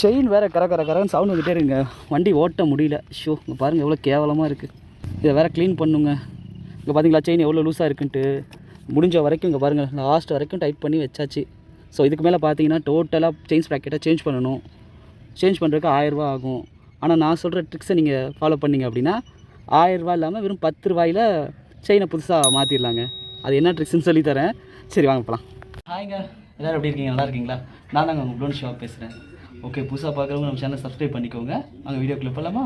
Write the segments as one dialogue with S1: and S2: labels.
S1: chain வேறு கர கர கரன்னு சவுண்ட் வந்துட்டே இருங்க வண்டி ஓட்ட முடியல ஷோ இங்கே பாருங்கள் எவ்வளோ கேவலமாக இருக்குது இதை வேறு க்ளீன் பண்ணுங்க இங்கே பார்த்தீங்களா செயின் எவ்வளோ லூஸாக இருக்குன்ட்டு முடிஞ்ச வரைக்கும் இங்கே பாருங்கள் லாஸ்ட் வரைக்கும் டைட் பண்ணி வச்சாச்சு ஸோ இதுக்கு மேலே பார்த்தீங்கன்னா டோட்டலாக செயின்ஸ் பேக்கெட்டை சேஞ்ச் பண்ணணும் சேஞ்ச் பண்ணுறதுக்கு ஆயிரரூபா ஆகும் ஆனால் நான் சொல்கிற ட்ரிக்ஸை நீங்கள் ஃபாலோ பண்ணிங்க அப்படின்னா ஆயிரரூபா இல்லாமல் வெறும் பத்து ரூபாயில் செயினை புதுசாக மாற்றிடலாங்க அது என்ன ட்ரிக்ஸ்னு சொல்லித்தரேன் சரி வாங்க போகலாம் ஹாய்ங்க எல்லோரும் எப்படி இருக்கீங்க நல்லா இருக்கீங்களா நான் தாங்க உங்கள் ப்ளோன் பேசுகிறேன் ஓகே புதுசாக பார்க்குறவங்க நம்ம சேனல் சப்ஸ்கிரைப் பண்ணிக்கோங்க வீடியோ வீடியோக்குள்ளே பண்ணலாமா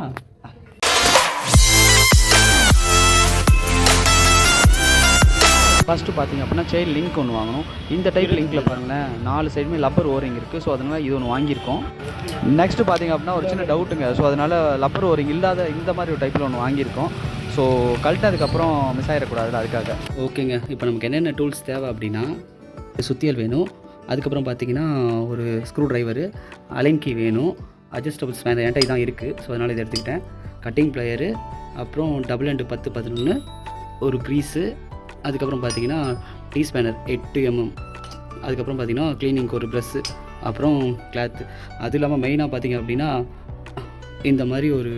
S1: ஃபஸ்ட்டு பார்த்தீங்க அப்படின்னா செயின் லிங்க் ஒன்று வாங்கணும் இந்த டைப் லிங்க்கில் பாருங்களேன் நாலு சைடுமே லப்பர் ஓரிங் இருக்குது ஸோ அதனால் இது ஒன்று வாங்கியிருக்கோம் நெக்ஸ்ட்டு பார்த்தீங்க அப்படின்னா ஒரு சின்ன டவுட்டுங்க ஸோ அதனால் லப்பர் ஓரிங் இல்லாத இந்த மாதிரி ஒரு டைப்பில் ஒன்று வாங்கியிருக்கோம் ஸோ அதுக்கப்புறம் மிஸ் ஆகிடக்கூடாதுல அதுக்காக ஓகேங்க இப்போ நமக்கு என்னென்ன டூல்ஸ் தேவை அப்படின்னா சுத்தியல் வேணும் அதுக்கப்புறம் பார்த்தீங்கன்னா ஒரு ஸ்க்ரூ ட்ரைவரு அலைன் கீ வேணும் அட்ஜஸ்டபிள் ஸ்பேனர் என்கிட்ட இதான் இருக்குது ஸோ அதனால் இதை எடுத்துக்கிட்டேன் கட்டிங் பிளேயரு அப்புறம் டபுள் அண்டு பத்து பதினொன்று ஒரு க்ரீஸு அதுக்கப்புறம் பார்த்தீங்கன்னா டீ ஸ்பேனர் எட்டு எம்எம் அதுக்கப்புறம் பார்த்திங்கன்னா க்ளீனிங்க்கு ஒரு ப்ரெஸ்ஸு அப்புறம் கிளாத்து அது இல்லாமல் மெயினாக பார்த்திங்க அப்படின்னா இந்த மாதிரி ஒரு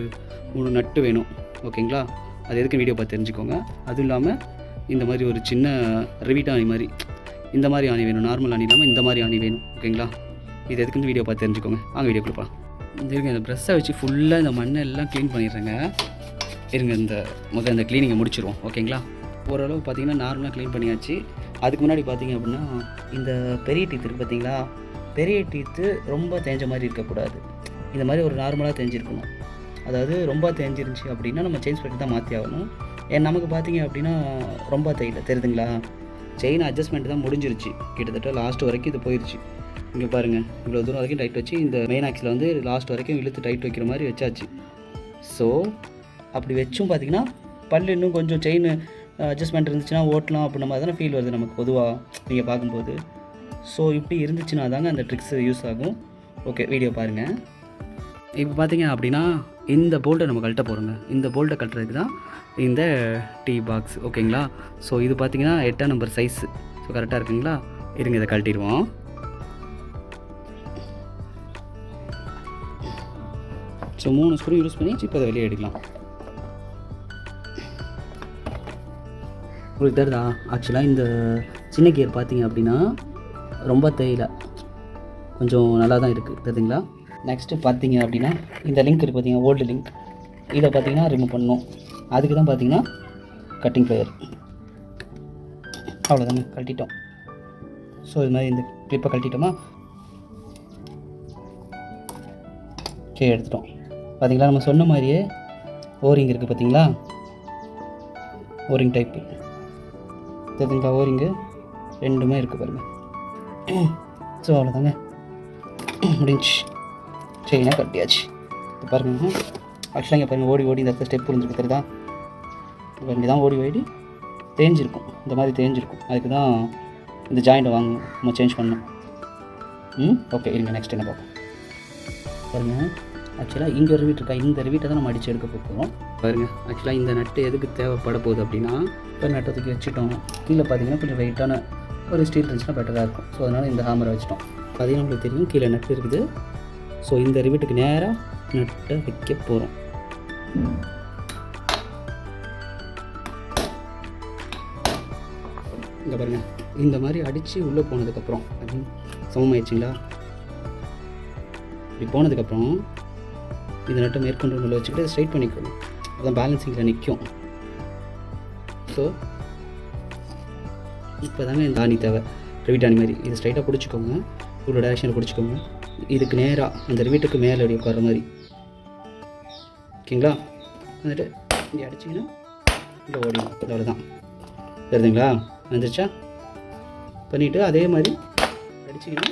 S1: மூணு நட்டு வேணும் ஓகேங்களா அது எதுக்கு வீடியோ பார்த்து தெரிஞ்சுக்கோங்க அதுவும் இல்லாமல் இந்த மாதிரி ஒரு சின்ன ரிவிட்டானி மாதிரி இந்த மாதிரி ஆணி வேணும் நார்மல் ஆணி இல்லாமல் இந்த மாதிரி ஆணி வேணும் ஓகேங்களா இது எதுக்குன்னு வீடியோ பார்த்து தெரிஞ்சுக்கோங்க அங்கே வீடியோ இந்த இருங்க இந்த ப்ரெஷ்ஷை வச்சு ஃபுல்லாக இந்த மண்ணை எல்லாம் க்ளீன் பண்ணிடுறேங்க இருங்க இந்த முதல் இந்த க்ளீனிங்கை முடிச்சிருவோம் ஓகேங்களா ஓரளவு பார்த்திங்கன்னா நார்மலாக க்ளீன் பண்ணியாச்சு அதுக்கு முன்னாடி பார்த்திங்க அப்படின்னா இந்த பெரிய டீத் இருக்குது பார்த்திங்களா பெரிய டீத்து ரொம்ப தேஞ்ச மாதிரி இருக்கக்கூடாது இந்த மாதிரி ஒரு நார்மலாக தேஞ்சிருக்கணும் அதாவது ரொம்ப தேஞ்சிருந்துச்சி அப்படின்னா நம்ம சேஞ்ச் பண்ணி தான் மாற்றி ஆகணும் ஏன் நமக்கு பார்த்திங்க அப்படின்னா ரொம்ப தெரியல தெரியுதுங்களா செயின் அட்ஜஸ்ட்மெண்ட் தான் முடிஞ்சிருச்சு கிட்டத்தட்ட லாஸ்ட் வரைக்கும் இது போயிடுச்சு இங்கே பாருங்கள் இவ்வளோ தூரம் வரைக்கும் டைட் வச்சு இந்த மெயின் ஆக்சில் வந்து லாஸ்ட் வரைக்கும் இழுத்து டைட் வைக்கிற மாதிரி வச்சாச்சு ஸோ அப்படி வச்சும் பார்த்திங்கன்னா பல் இன்னும் கொஞ்சம் செயின் அட்ஜஸ்ட்மெண்ட் இருந்துச்சுன்னா ஓட்டலாம் அப்படின்ற மாதிரி தானே ஃபீல் வருது நமக்கு பொதுவாக நீங்கள் பார்க்கும்போது ஸோ இப்படி இருந்துச்சுன்னா தாங்க அந்த ட்ரிக்ஸ் யூஸ் ஆகும் ஓகே வீடியோ பாருங்கள் இப்போ பார்த்தீங்க அப்படின்னா இந்த போல்ட்டை நம்ம கழட்ட போகிறோங்க இந்த போல்ட்டை கட்டுறதுக்கு தான் இந்த டீ பாக்ஸ் ஓகேங்களா ஸோ இது பார்த்திங்கன்னா எட்டாம் நம்பர் சைஸ் ஸோ கரெக்டாக இருக்குங்களா இருங்க இதை கழட்டிடுவோம் ஸோ மூணு ஸ்க்ரூ யூஸ் பண்ணி இப்போ அதை வெளியே எடுக்கலாம் உங்களுக்கு தெரியுதா ஆக்சுவலாக இந்த சின்ன கியர் பார்த்தீங்க அப்படின்னா ரொம்ப தேயில கொஞ்சம் நல்லா தான் இருக்குது தெரியுதுங்களா நெக்ஸ்ட்டு பார்த்தீங்க அப்படின்னா இந்த லிங்க் இருக்குது பார்த்தீங்கன்னா ஓல்டு லிங்க் இதை பார்த்தீங்கன்னா ரிமூவ் பண்ணணும் அதுக்கு தான் பார்த்திங்கன்னா கட்டிங் ப்ளையர் அவ்வளோதாங்க கழட்டிட்டோம் ஸோ இது மாதிரி இந்த கிளிப்பை கழட்டிட்டோமா கே எடுத்துட்டோம் பார்த்திங்களா நம்ம சொன்ன மாதிரியே ஓரிங் இருக்குது பார்த்திங்களா ஓரிங் டைப்பு தெரிஞ்சுங்களா ஓரிங்கு ரெண்டுமே இருக்குது பாருங்கள் ஸோ அவ்வளோதாங்க முடிஞ்சு செயினாக கட்டியாச்சு பாருங்க ஆக்சுவலாக இங்கே பாருங்கள் ஓடி ஓடி இந்த இடத்துல ஸ்டெப் புரிஞ்சுக்கிறது தான் இப்போ இங்கே தான் ஓடி ஓடி தேஞ்சிருக்கும் இந்த மாதிரி தேஞ்சிருக்கும் அதுக்கு தான் இந்த ஜாயிண்ட்டை வாங்கணும் நம்ம சேஞ்ச் பண்ணணும் ம் ஓகே இருங்க நெக்ஸ்ட் என்ன பார்ப்போம் பாருங்கள் ஆக்சுவலாக இங்கே ஒரு வீட்டு இருக்கா இந்த வீட்டை தான் நம்ம அடித்து எடுக்க போகிறோம் பாருங்கள் ஆக்சுவலாக இந்த நட்டு எதுக்கு தேவைப்பட போகுது அப்படின்னா இப்போ நட்டை தூக்கி வச்சுட்டோம் கீழே பார்த்தீங்கன்னா கொஞ்சம் வெயிட்டான ஒரு ஸ்டீல் இருந்துச்சுன்னா பெட்டராக இருக்கும் ஸோ அதனால் இந்த ஹாமரை வச்சுட்டோம் பார்த்தீங்கன்னா உங்களுக்கு தெரியும் கீழே நட்டு இருக்குது ஸோ இந்த வீட்டுக்கு நேராக நட்டை வைக்க போகிறோம் இந்த பாருங்கள் இந்த மாதிரி அடித்து உள்ளே போனதுக்கப்புறம் சமம் சமமாயிடுச்சுங்களா இப்படி போனதுக்கப்புறம் இந்த நட்டு மேற்கொண்டு உள்ள வச்சுக்கிட்டு ஸ்ட்ரைட் பண்ணிக்கணும் அதான் பேலன்ஸிங்கில் நிற்கும் ஸோ இப்போ தாங்க இந்த ஆணி தேவை ரிவீட் ஆணி மாதிரி இது ஸ்ட்ரைட்டாக பிடிச்சிக்கோங்க உள்ள டேரக்ஷனில் பிடிச்சிக்கோங்க இதுக்கு நேராக அந்த ரிவீட்டுக்கு மேலே அப்படி உட்கார மாதிரி ஓகேங்களா வந்துட்டு இங்கே அடிச்சிங்கன்னா இங்கே ஓடிடும் தான் தெரியுதுங்களா வந்துருச்சா பண்ணிவிட்டு அதே மாதிரி அடிச்சிங்கன்னா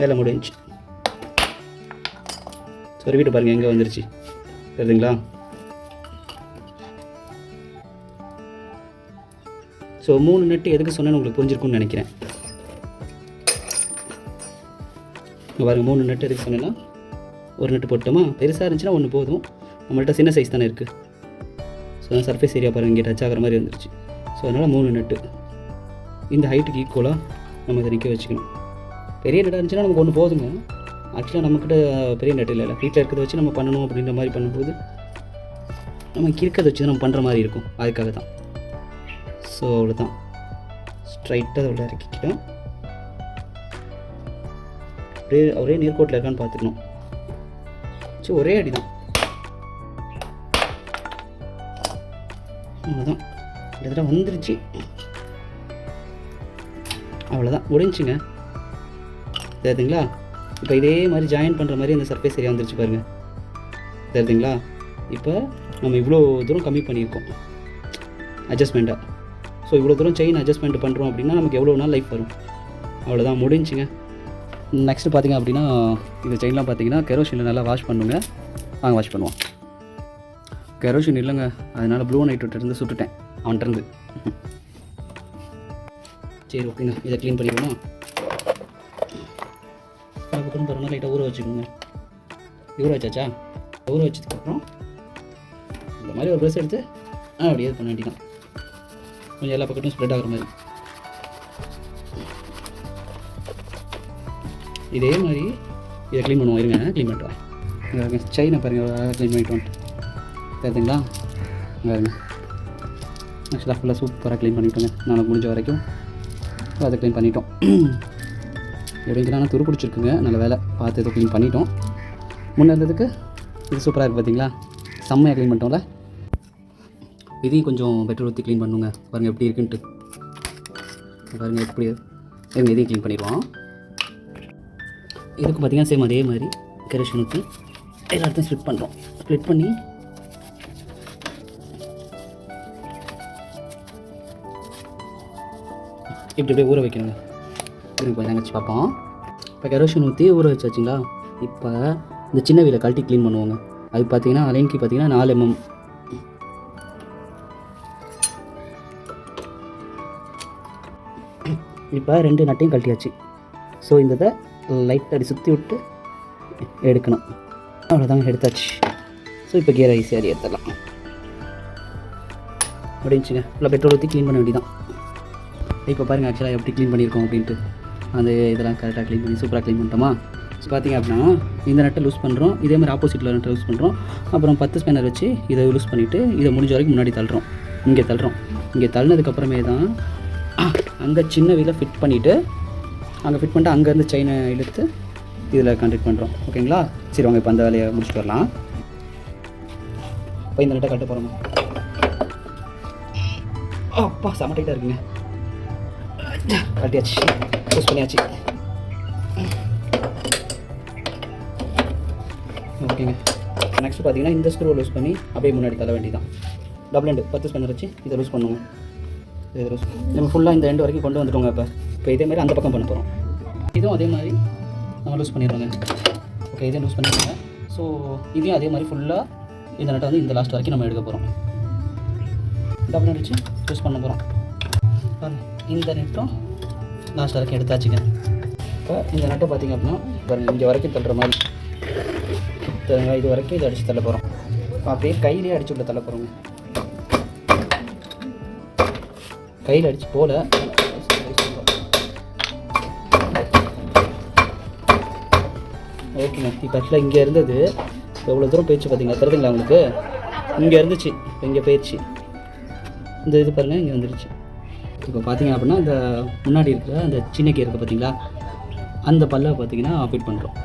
S1: வேலை முடிஞ்சு சொருவிட்டு பாருங்கள் எங்கே வந்துருச்சு சரிங்களா ஸோ மூணு நெட்டு எதுக்கு சொன்னேன்னு உங்களுக்கு புரிஞ்சிருக்கும்னு நினைக்கிறேன் பாருங்கள் மூணு நெட்டு எதுக்கு சொன்னேன்னா ஒரு நெட்டு போட்டோமா பெருசாக இருந்துச்சுன்னா ஒன்று போதும் நம்மள்கிட்ட சின்ன சைஸ் தானே இருக்குது ஸோ சர்ஃபேஸ் ஏரியா பாருங்கள் இங்கே டச் ஆகிற மாதிரி வந்துருச்சு ஸோ அதனால் மூணு நட்டு இந்த ஹைட்டுக்கு ஈக்குவலாக நம்ம இதை நிற்க வச்சுக்கணும் பெரிய நட்டாக இருந்துச்சுன்னா நமக்கு ஒன்று போதுங்க ஆக்சுவலாக நம்மக்கிட்ட பெரிய நட்டு இல்லை வீட்டில் இருக்கிறத வச்சு நம்ம பண்ணணும் அப்படின்ற மாதிரி பண்ணும்போது நம்ம இருக்கிறத வச்சு தான் நம்ம பண்ணுற மாதிரி இருக்கும் அதுக்காக தான் ஸோ அவ்வளோதான் ஸ்ட்ரைட்டாக அதை இறக்கிக்கிட்டோம் ஒரே ஒரே நேர்கோட்டில் இருக்கான்னு பார்த்துக்கணும் சரி ஒரே அடி தான் அவ்வளோதான் கிட்டத்தட்ட வந்துருச்சு அவ்வளோதான் முடிஞ்சுங்க தெரியுதுங்களா இப்போ இதே மாதிரி ஜாயின் பண்ணுற மாதிரி அந்த சர்ஃபேஸ் ஏரியா வந்துருச்சு பாருங்கள் தெரியுதுங்களா இப்போ நம்ம இவ்வளோ தூரம் கம்மி பண்ணியிருக்கோம் அட்ஜஸ்ட்மெண்ட்டாக ஸோ இவ்வளோ தூரம் செயின் அட்ஜஸ்ட்மெண்ட் பண்ணுறோம் அப்படின்னா நமக்கு எவ்வளோ நாள் லைஃப் வரும் அவ்வளோதான் முடிஞ்சுங்க நெக்ஸ்ட்டு பார்த்திங்க அப்படின்னா இந்த செயின்லாம் பார்த்தீங்கன்னா கெரோஷினில் நல்லா வாஷ் பண்ணுங்க நாங்கள் வாஷ் பண்ணுவோம் கெரோஷின் இல்லைங்க அதனால் ப்ளூ நைட் இருந்து சுட்டுட்டேன் அவன்கிட்டருந்து சரி ஓகேங்க இதை க்ளீன் பண்ணிக்கணும் அதுக்கப்புறம் பிறகு லைட்டாக ஊற வச்சுக்கோங்க ஊற வச்சாச்சா ஊற வச்சதுக்கப்புறம் இந்த மாதிரி ஒரு ப்ரெஸ் எடுத்து ஆ அப்படியே பண்ண வேண்டியதான் கொஞ்சம் எல்லா பக்கத்தையும் ஸ்ப்ரெட் ஆகிற மாதிரி இதே மாதிரி இதை க்ளீன் பண்ணுவோம் இருங்க க்ளீன் பண்ணுறேன் செயினை பாருங்கள் க்ளீன் பண்ணிட்டு வந்துட்டு பார்த்துங்களா ஆக்சுவலாக ஃபுல்லாக சூப்பராக க்ளீன் பண்ணிவிட்டோங்க நாங்கள் முடிஞ்ச வரைக்கும் அதை க்ளீன் பண்ணிட்டோம் எப்படிங்களான துரு பிடிச்சிருக்குங்க நல்ல வேலை பார்த்து இதை க்ளீன் பண்ணிட்டோம் முன்னே இருந்ததுக்கு இது சூப்பராக இருக்குது பார்த்தீங்களா செம்மையாக க்ளீன் பண்ணிட்டோம்ல இதையும் கொஞ்சம் பெட்ரோல் ஊற்றி க்ளீன் பண்ணுங்க பாருங்கள் எப்படி இருக்குன்ட்டு பாருங்கள் எப்படி எங்கள் இதையும் க்ளீன் பண்ணிடுவோம் இதுக்கு பார்த்திங்கன்னா சேம் அதே மாதிரி கரெக்ஷன் எல்லாத்தையும் ஸ்ப்ளிட் பண்ணுறோம் ஸ்ப்ளிட் பண்ணி இப்படி இப்படியே ஊற வைக்கணுங்க இருங்க கொஞ்சம் பார்ப்போம் இப்போ கரோஷன் ஊற்றி ஊற வச்சு இப்போ இந்த சின்ன வீலை கழட்டி க்ளீன் பண்ணுவாங்க அது பார்த்தீங்கன்னா அலைன்கி பார்த்தீங்கன்னா நாலு எம்எம் இப்போ ரெண்டு நட்டையும் கழட்டியாச்சு ஸோ இந்த இதை லைட்டாக சுற்றி விட்டு எடுக்கணும் அவ்வளோதாங்க எடுத்தாச்சு ஸோ இப்போ கீரை ஈஸியாக அது எடுத்துடலாம் அப்படின்ச்சுங்க இல்லை பெட்ரோல் ஊற்றி க்ளீன் பண்ண வேண்டியதான் இப்போ பாருங்கள் ஆக்சுவலாக எப்படி க்ளீன் பண்ணியிருக்கோம் அப்படின்ட்டு அந்த இதெல்லாம் கரெக்டாக க்ளீன் பண்ணி சூப்பராக க்ளீன் பண்ணிட்டோமா ஸோ பார்த்திங்க அப்படின்னா இந்த நட்டை லூஸ் பண்ணுறோம் இதே மாதிரி ஆப்போசிட்டில் நட்டை லூஸ் பண்ணுறோம் அப்புறம் பத்து ஸ்பேனர் வச்சு இதை லூஸ் பண்ணிவிட்டு இதை முடிஞ்ச வரைக்கும் முன்னாடி தள்ளுறோம் இங்கே தள்ளுறோம் இங்கே தள்ளினதுக்கப்புறமே தான் அங்கே சின்ன வீட்டில் ஃபிட் பண்ணிவிட்டு அங்கே ஃபிட் பண்ணிட்டு அங்கேருந்து செயினை இழுத்து இதில் கண்டக்ட் பண்ணுறோம் ஓகேங்களா சரி வாங்க இப்போ அந்த வேலையை முடிச்சுட்டு வரலாம் இப்போ இந்த நட்டை கட்ட போகிறோமா அப்பா செமட்டிக்கிட்டே இருக்குங்க கட்டியாச்சு யூஸ் பண்ணியாச்சு ஓகேங்க நெக்ஸ்ட் பார்த்தீங்கன்னா இந்த ஸ்க்ரூவை யூஸ் பண்ணி அப்படியே முன்னாடி தர வேண்டியதான் டபுள் எண்டு பத்து ஸ்பென்னர் வச்சு இதை யூஸ் பண்ணுவோம் இதை லூஸ் நம்ம ஃபுல்லாக இந்த எண்டு வரைக்கும் கொண்டு வந்துட்டோங்க இப்போ இப்போ இதே மாதிரி அந்த பக்கம் பண்ண போகிறோம் இதுவும் அதே மாதிரி நம்ம லூஸ் பண்ணிடுவோங்க ஓகே இதையும் யூஸ் பண்ணிடுவோங்க ஸோ இதையும் அதே மாதிரி ஃபுல்லாக இந்த நட்டை வந்து இந்த லாஸ்ட் வரைக்கும் நம்ம எடுக்க போகிறோம் டபுள் அடிச்சு யூஸ் பண்ண போகிறோம் இந்த நெட்டும் லாஸ்ட் வரைக்கும் எடுத்தாச்சுங்க இப்போ இந்த நட்டை பார்த்திங்க அப்படின்னா இப்போ இங்கே வரைக்கும் தள்ளுற மாதிரி தருங்க இது வரைக்கும் இது அடித்து தள்ள போகிறோம் அப்படியே கையிலே அடிச்சு விட்டு தள்ள போகிறோங்க கையில் அடித்து போல ஓகேங்க இப்போ ஆக்சுவலாக இங்கே இருந்தது எவ்வளோ தூரம் போயிடுச்சு பார்த்தீங்களா தருதுங்களா உங்களுக்கு இங்கே இருந்துச்சு இங்கே போயிடுச்சு இந்த இது பாருங்கள் இங்கே வந்துருச்சு இப்போ பார்த்தீங்க அப்படின்னா இந்த முன்னாடி இருக்கிற அந்த சின்ன கீரை பார்த்தீங்களா அந்த பல்லை பார்த்தீங்கன்னா ஃபிட் பண்ணுறோம்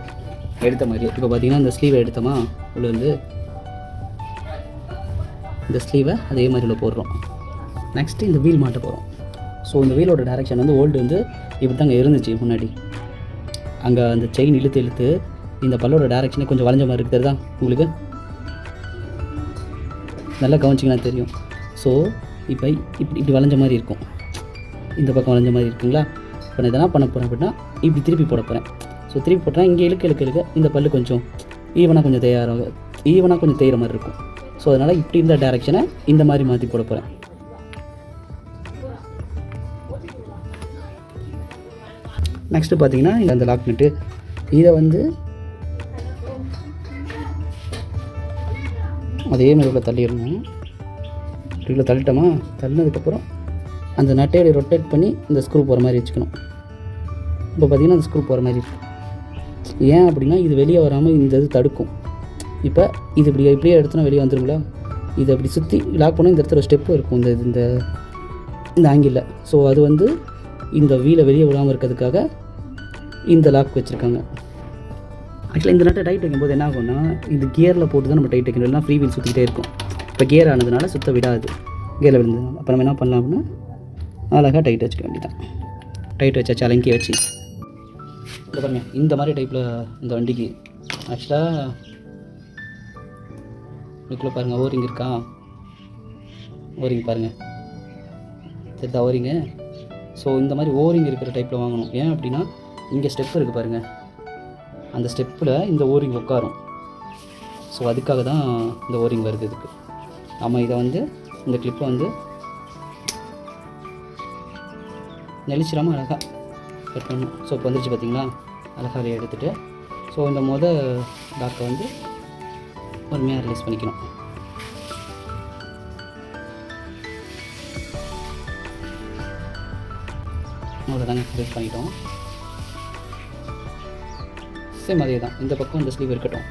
S1: எடுத்த மாதிரி இப்போ பார்த்தீங்கன்னா இந்த ஸ்லீவை எடுத்தோமா உள்ள வந்து இந்த ஸ்லீவை அதே மாதிரி உள்ள போடுறோம் நெக்ஸ்ட்டு இந்த வீல் மாட்ட போகிறோம் ஸோ இந்த வீலோட டேரெக்ஷன் வந்து ஓல்டு வந்து இப்படி தாங்க இருந்துச்சு முன்னாடி அங்கே அந்த செயின் இழுத்து இழுத்து இந்த பல்லோட டேரெக்ஷனே கொஞ்சம் வளைஞ்ச மாதிரி இருக்குது தான் உங்களுக்கு நல்லா கவனிச்சிங்கன்னா தெரியும் ஸோ இப்போ இப்படி இப்படி வளைஞ்ச மாதிரி இருக்கும் இந்த பக்கம் வளைஞ்ச மாதிரி இருக்குங்களா இப்போ நான் இதெல்லாம் பண்ண போகிறேன் அப்படின்னா இப்படி திருப்பி போட போகிறேன் ஸோ திருப்பி போட்டேன் இங்கே இழுக்க இழுக்க இழுக்க இந்த பல்லு கொஞ்சம் ஈவனாக கொஞ்சம் தயாராக ஈவனாக கொஞ்சம் தேயிற மாதிரி இருக்கும் ஸோ அதனால் இப்படி இருந்த டேரக்ஷனை இந்த மாதிரி மாற்றி போட போகிறேன் நெக்ஸ்ட்டு பார்த்தீங்கன்னா இந்த லாக் நட்டு இதை வந்து அதே மாதிரி உள்ள தள்ளிடணும் உள்ள தள்ளிட்டோமா தள்ளினதுக்கப்புறம் அந்த நட்டையோட ரொட்டேட் பண்ணி இந்த ஸ்க்ரூ போகிற மாதிரி வச்சுக்கணும் இப்போ பார்த்திங்கன்னா அந்த ஸ்க்ரூ போகிற மாதிரி இருக்கும் ஏன் அப்படின்னா இது வெளியே வராமல் இந்த இது தடுக்கும் இப்போ இது இப்படி இப்படியே எடுத்துனா வெளியே வந்துடுங்களா இது அப்படி சுற்றி லாக் பண்ணால் இந்த இடத்துல ஸ்டெப்பு இருக்கும் இந்த இந்த இந்த ஆங்கிளில் ஸோ அது வந்து இந்த வீலை வெளியே விடாமல் இருக்கிறதுக்காக இந்த லாக் வச்சுருக்காங்க ஆக்சுவலாக இந்த நட்டை டைட் வைக்கும்போது என்ன ஆகும்னா இது கியரில் போட்டு தான் நம்ம டைட் வைக்கணும் இல்லைனா ஃப்ரீ வீல் சுற்றிக்கிட்டே இருக்கும் இப்போ கியர் ஆனதுனால சுத்த விடாது கியரில் விழுந்ததுனால அப்புறம் என்ன பண்ணலாம் அப்படின்னா அழகாக டைட் வச்சுக்க வேண்டியதான் டைட் வச்சா சலங்கி வச்சு இல்லை பாருங்க இந்த மாதிரி டைப்பில் இந்த வண்டிக்கு ஆக்சுவலாக இதுக்குள்ளே பாருங்கள் ஓரிங் இருக்கா ஓரிங் பாருங்கள் சரிதா ஓரிங்க ஸோ இந்த மாதிரி ஓரிங் இருக்கிற டைப்பில் வாங்கணும் ஏன் அப்படின்னா இங்கே ஸ்டெப் இருக்குது பாருங்கள் அந்த ஸ்டெப்பில் இந்த ஓரிங் உட்காரும் ஸோ அதுக்காக தான் இந்த ஓரிங் வருது இதுக்கு நம்ம இதை வந்து இந்த கிளிப்பை வந்து நெளிச்சிடாமல் அழகாக கட் பண்ணும் ஸோ இப்போ வந்துருச்சு பார்த்தீங்களா அழகாக எடுத்துகிட்டு ஸோ இந்த மொதல் டாக்டர் வந்து பொறுமையாக ரிலீஸ் பண்ணிக்கணும் மொதல் தாங்க ரிலீஸ் பண்ணிட்டோம் சேம் அதே தான் இந்த பக்கம் இந்த ஸ்லீவ் இருக்கட்டும்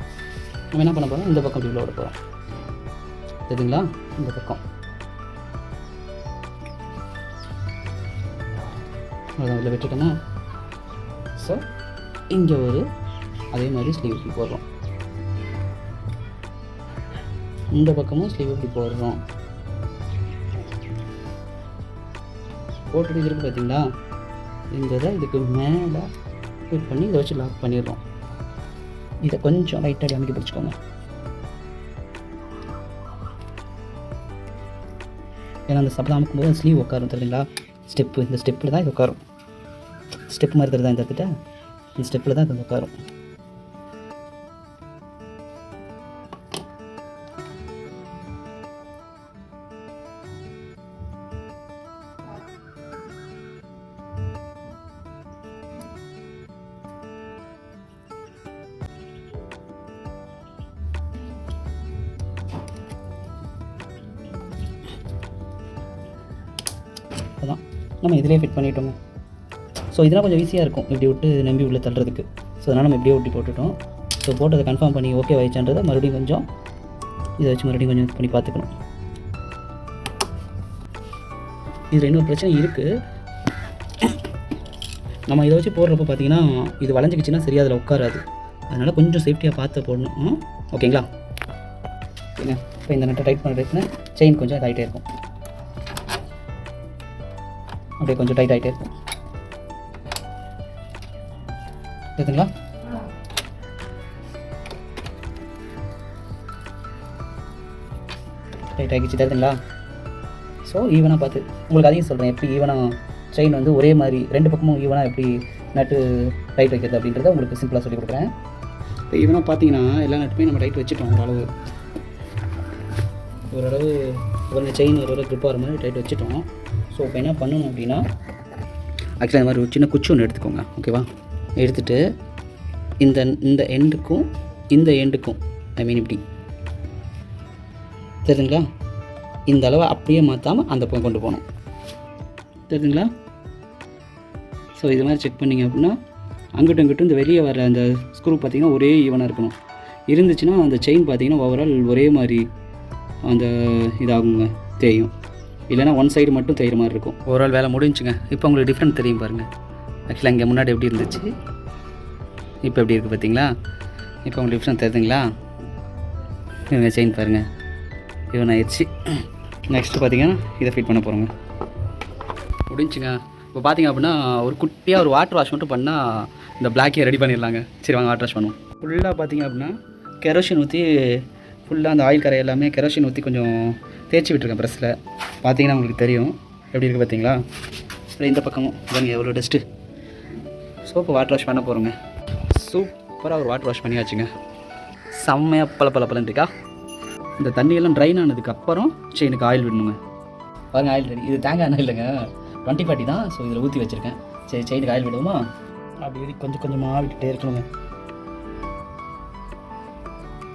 S1: நம்ம என்ன பண்ண போகிறோம் இந்த பக்கம் இப்படி விளையாட போகிறோம் சரிங்களா இந்த பக்கம் அதில் வச்சுட்டோம்னா ஸோ இங்கே ஒரு அதே மாதிரி ஸ்லீவ் இப்படி போடுறோம் இந்த பக்கமும் ஸ்லீவ் இப்படி போடுறோம் போட்டுட்டு இருக்கு பார்த்தீங்களா இந்த இதை இதுக்கு மேலே ஃபிட் பண்ணி இதை வச்சு லாக் பண்ணிடுறோம் இதை கொஞ்சம் லைட்டாக அமைக்க பிடிச்சிக்கோங்க ஏன்னா அந்த சப்ளம் அமைக்கும்போது ஸ்லீவ் உட்காரும் தெரியுங்களா ஸ்டெப்பு இந்த ஸ்டெப்பில் தான் இது உட்காரும் ஸ்டெப் மாதிரி தான் இந்த இந்த ஸ்டெப்பில் தான் இது உட்காரும் அதுதான் நம்ம இதிலே ஃபிட் பண்ணிட்டோம் ஸோ இதெல்லாம் கொஞ்சம் ஈஸியாக இருக்கும் இப்படி விட்டு நம்பி உள்ளே தள்ளுறதுக்கு ஸோ அதனால் நம்ம இப்படியே ஒட்டி போட்டுட்டோம் ஸோ போட்டதை கன்ஃபார்ம் பண்ணி ஓகே ஆயிடுச்சான்றதை மறுபடியும் கொஞ்சம் இதை வச்சு மறுபடியும் கொஞ்சம் பண்ணி பார்த்துக்கணும் இதில் இன்னொரு பிரச்சனை இருக்குது நம்ம இதை வச்சு போடுறப்ப பார்த்தீங்கன்னா இது வளைஞ்சிக்கிச்சின்னா சரியாக அதில் உட்காராது அதனால் கொஞ்சம் சேஃப்டியாக பார்த்து போடணும் ஓகேங்களா இப்போ இந்த நட்டை டைட் பண்ணுறதுக்குன்னு செயின் கொஞ்சம் டைட்டாக இருக்கும் அப்படியே கொஞ்சம் டைட் ஆகிட்டே இருக்கும் இருக்குங்களா டைட் ஆகிடுச்சு தருதுங்களா ஸோ ஈவனாக பார்த்து உங்களுக்கு அதையும் சொல்கிறேன் எப்படி ஈவனாக செயின் வந்து ஒரே மாதிரி ரெண்டு பக்கமும் ஈவனாக எப்படி நட்டு டைட் வைக்கிறது அப்படின்றத உங்களுக்கு சிம்பிளாக சொல்லி கொடுக்குறேன் இப்போ ஈவனாக பார்த்தீங்கன்னா எல்லா நட்டுமே நம்ம டைட் வச்சுட்டோம் ஓரளவு ஓரளவு அப்புறம் செயின் ஒரு கிரிப் ஆகிற மாதிரி டைட் வச்சுட்டோம் ஸோ இப்போ என்ன பண்ணணும் அப்படின்னா ஆக்சுவலாக இந்த மாதிரி ஒரு சின்ன குச்சி ஒன்று எடுத்துக்கோங்க ஓகேவா எடுத்துகிட்டு இந்த இந்த எண்டுக்கும் இந்த எண்டுக்கும் ஐ மீன் இப்படி தெரியுங்களா இந்த அளவை அப்படியே மாற்றாமல் அந்த பக்கம் கொண்டு போகணும் தெரியுங்களா ஸோ இது மாதிரி செக் பண்ணிங்க அப்படின்னா அங்கிட்டும் இங்கிட்டும் இந்த வெளியே வர அந்த ஸ்க்ரூ பார்த்திங்கன்னா ஒரே ஈவனாக இருக்கணும் இருந்துச்சுன்னா அந்த செயின் பார்த்திங்கன்னா ஓவரால் ஒரே மாதிரி அந்த இதாகுங்க தெரியும் இல்லைனா ஒன் சைடு மட்டும் தெரியுற மாதிரி இருக்கும் ஓவரால் வேலை முடிஞ்சுங்க இப்போ உங்களுக்கு டிஃப்ரெண்ட் தெரியும் பாருங்கள் ஆக்சுவலாக இங்கே முன்னாடி எப்படி இருந்துச்சு இப்போ எப்படி இருக்குது பார்த்தீங்களா இப்போ உங்களுக்கு டிஃப்ரெண்ட் தெரியுதுங்களா இவங்க செயின் பாருங்கள் இவன் ஆயிடுச்சு நெக்ஸ்ட்டு பார்த்தீங்கன்னா இதை ஃபிட் பண்ண போகிறோங்க முடிஞ்சுங்க இப்போ பார்த்தீங்க அப்படின்னா ஒரு குட்டியாக ஒரு வாட்டர் வாஷ் மட்டும் பண்ணால் இந்த பிளாக்கே ரெடி பண்ணிடலாங்க சரி வாங்க வாட்டர் வாஷ் பண்ணுவோம் ஃபுல்லாக பார்த்தீங்க அப்படின்னா கெரோசின் ஊற்றி ஃபுல்லாக அந்த ஆயில் கரை எல்லாமே கெரோசின் ஊற்றி கொஞ்சம் தேய்ச்சி விட்டுருக்கேன் ப்ரெஸ்ஸில் பார்த்தீங்கன்னா உங்களுக்கு தெரியும் எப்படி இருக்குது பார்த்தீங்களா அப்புறம் இந்த பக்கமும் பாருங்க எவ்வளோ டஸ்ட்டு சோப்பு வாட்டர் வாஷ் பண்ண போகிறோங்க சூப்பராக ஒரு வாட்டர் வாஷ் வச்சுங்க செம்மையாக பல பல பலன் இருக்கா இந்த தண்ணியெல்லாம் ட்ரைன் ஆனதுக்கப்புறம் சரி எனக்கு ஆயில் விடணுங்க பாருங்கள் ஆயில் ரெடி இது தேங்காய் எண்ணெய் இல்லைங்க டுவெண்ட்டி ஃபார்ட்டி தான் ஸோ இதில் ஊற்றி வச்சுருக்கேன் சரி செயினுக்கு ஆயில் விடுவோமா அப்படி கொஞ்சம் கொஞ்சமாக ஆவிட்டுகிட்டே இருக்கணுங்க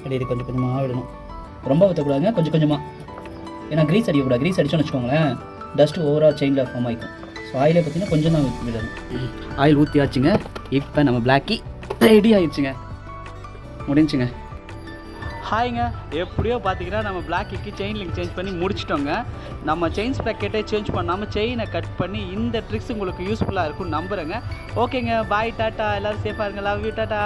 S1: கிடையாது கொஞ்சம் கொஞ்சமாக விடணும் ரொம்ப ஊற்றக்கூடாதுங்க கொஞ்சம் கொஞ்சமாக ஏன்னா க்ரீஸ் அடிக்கக்கூடாது க்ரீஸ் அடிச்சோன்னு வச்சுக்கோங்களேன் டஸ்ட் ஓவரால் செயினில் ஃபார்ம் ஆகிக்கும் ஸோ ஆயிலை பார்த்தீங்கன்னா கொஞ்சம் தான் விடணும் ஆயில் ஊற்றி ஆச்சுங்க இப்போ நம்ம பிளாக்கி ரெடி ஆகிடுச்சுங்க முடிஞ்சுங்க ஹாய்ங்க எப்படியோ பார்த்திங்கன்னா நம்ம பிளாக்கிக்கு செயின் லிங்க் சேஞ்ச் பண்ணி முடிச்சிட்டோங்க நம்ம செயின்ஸ் பேக்கெட்டே சேஞ்ச் பண்ணாமல் செயினை கட் பண்ணி இந்த ட்ரிக்ஸ் உங்களுக்கு யூஸ்ஃபுல்லாக இருக்கும்னு நம்புகிறேங்க ஓகேங்க பாய் டாட்டா எல்லோரும் சேஃபாக இருங்க லவ் யூ டாட்டா